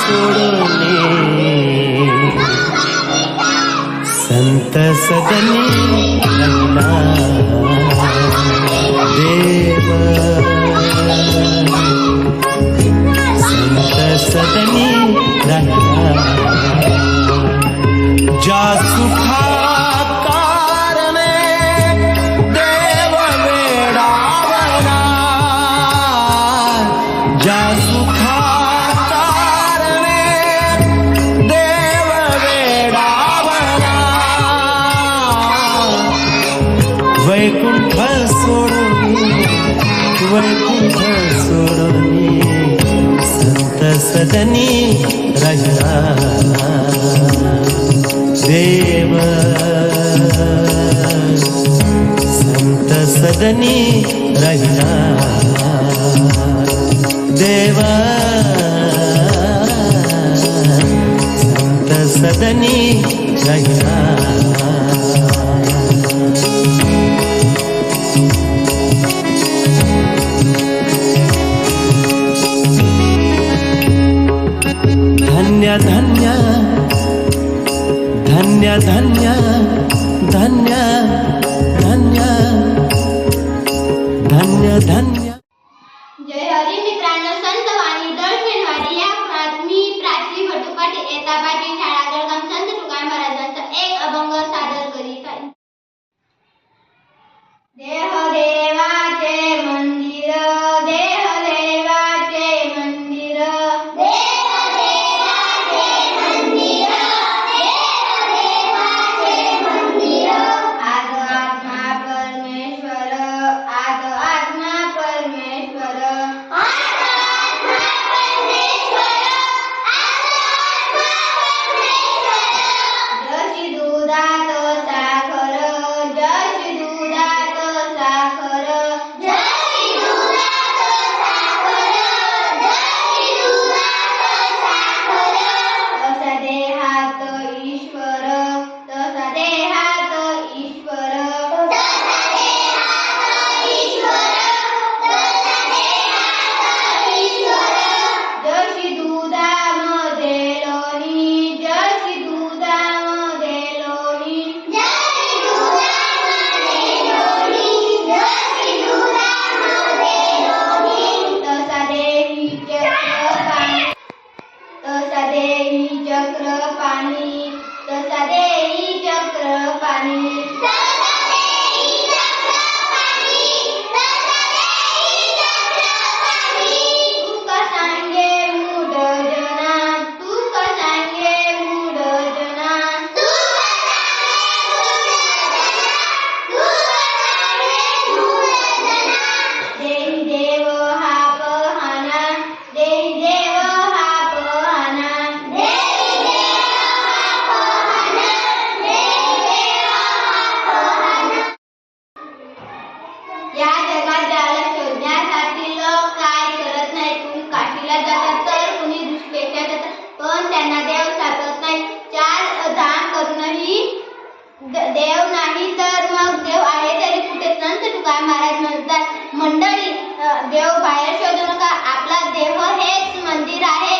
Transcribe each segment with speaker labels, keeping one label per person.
Speaker 1: ಸುಡೋನೆ ಸಂತಸದಲ್ಲಿ ನನ್ನ ವೈಕುಂಠ ಸೊರವನಿ ಸಂತಸದನಿ ರಹಿತ ದೇವ ಸಂತಸದನಿ ರಹಿತ ದೇವ ಸಂತಸದನಿ ರಹಿತ ധന്യ ധന്യ चक्र पाणी तसा देई चक्र पाणी. देव नाही तर मग देव आहे तरी कुठे संत तुकाराम महाराज म्हणतात मंडळी देव बाहेर शोधू नका आपला देह हेच मंदिर आहे.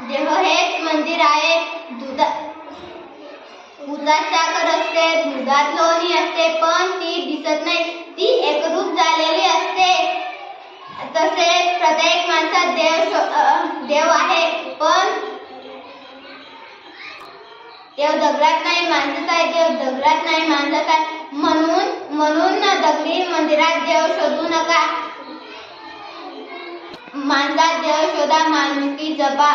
Speaker 1: देह हेच मंदिर आहे. दुधा दुधात साखर असते दुधात लोणी असते पण ती दिसत नाही. ती एकरूप झालेली असते. तसे प्रत्येक माणसात देव शो- देव आहे पण देव दगडात नाही मानत आहे देव दगडात नाही मानत आहे. म्हणून म्हणून ना दगडी मंदिरात देव शोधू नका. माणसात देव शोधा मानकी जपा.